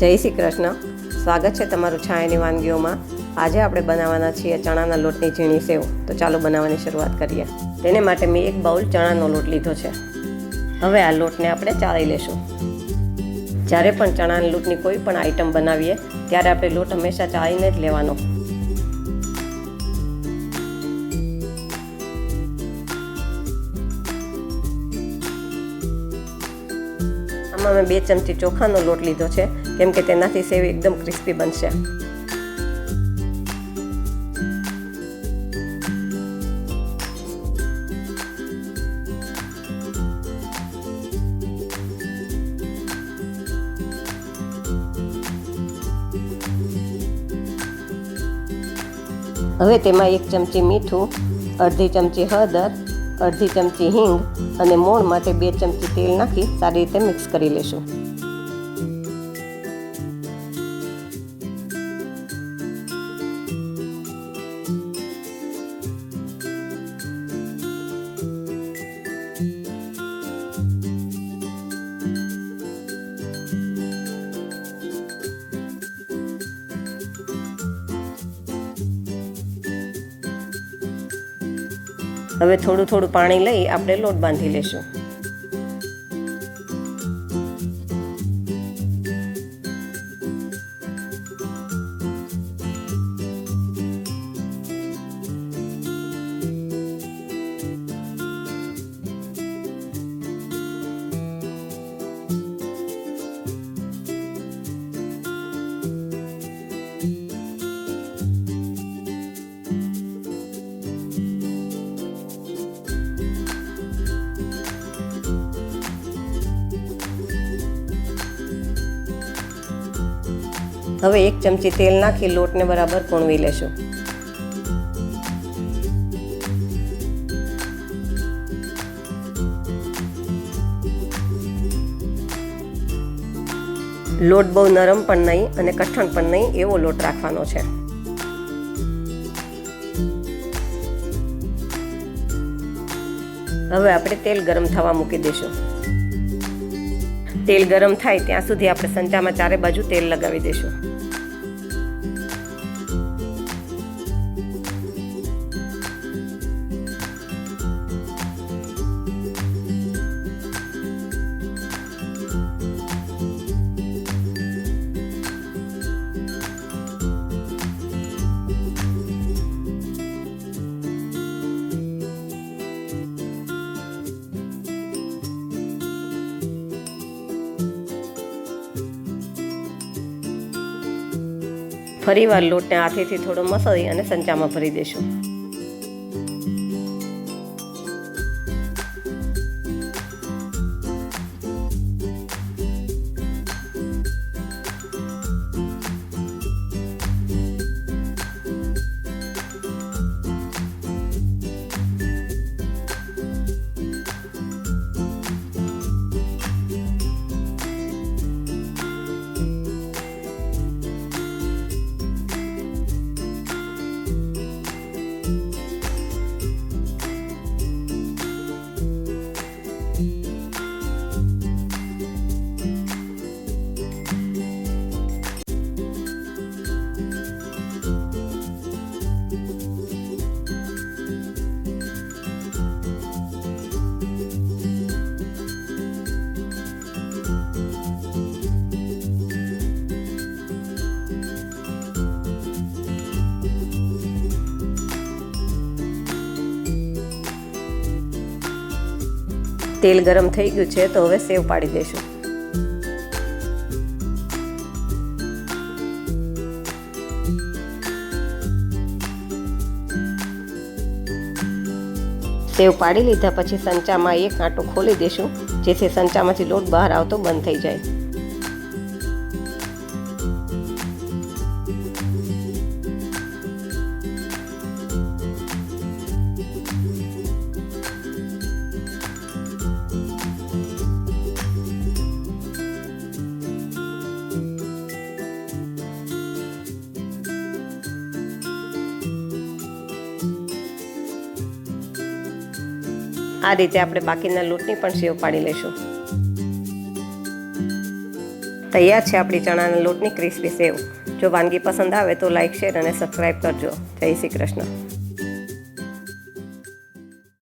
જય શ્રી કૃષ્ણ. સ્વાગત છે તમારું છાયાની વાનગીઓમાં. આજે આપણે બનાવવાના છીએ ચણાના લોટની ઝીણી સેવ. તો ચાલો બનાવવાની શરૂઆત કરીએ. તેને માટે મેં એક બાઉલ ચણાનો લોટ લીધો છે. હવે આ લોટને આપણે ચાળી લેશું. જ્યારે પણ ચણાના લોટની કોઈ પણ આઈટમ બનાવીએ, ત્યારે આપણે લોટ હંમેશા ચાળીને જ લેવાનો. આમાં મેં બે ચમચી ચોખાનો લોટ લીધો છે. કેમ કે તેનાથી સેવ એકદમ ક્રિસ્પી બનશે. હવે તેમાં એક ચમચી મીઠું, અડધી ચમચી હળદર અડધી ચમચી હિંગ અને મોણ માટે બે ચમચી તેલ નાખી સારી રીતે મિક્સ કરી લેશું. હવે થોડું થોડું પાણી લઈ આપણે લોટ બાંધી લેશું. હવે એક ચમચી તેલ નાખી લોટને બરાબર કૂણવી લેશું. લોટ બહુ નરમ પણ નહીં અને કઠણ પણ નહીં એવો લોટ રાખવાનો છે. હવે આપણે તેલ ગરમ થવા મૂકી દઈશું તેલ ગરમ થાય ત્યાં સુધી આપણે સંચામાં ચારે બાજુ તેલ લગાવી દઈશું ફરીવાર લોટને હાથેથી થોડો મસળી અને સંચામાં ભરી દેશું. તેલ ગરમ થઈ ગયું છે, તો હવે સેવ પાડી દઈશું. સેવ પાડી લીધા પછી સંચામાં એક આંટો ખોલી દેશું જેથી સંચામાંથી લોટ બહાર આવતો બંધ થઈ જાય. આ રીતે આપણે બાકીના લોટની પણ સેવ પાડી લઈશું. તૈયાર છે આપણી ચણાના લોટની ક્રિસ્પી સેવ. જો વાનગી પસંદ આવે તો લાઇક શેર અને સબસ્ક્રાઈબ કરજો. જય શ્રી કૃષ્ણ.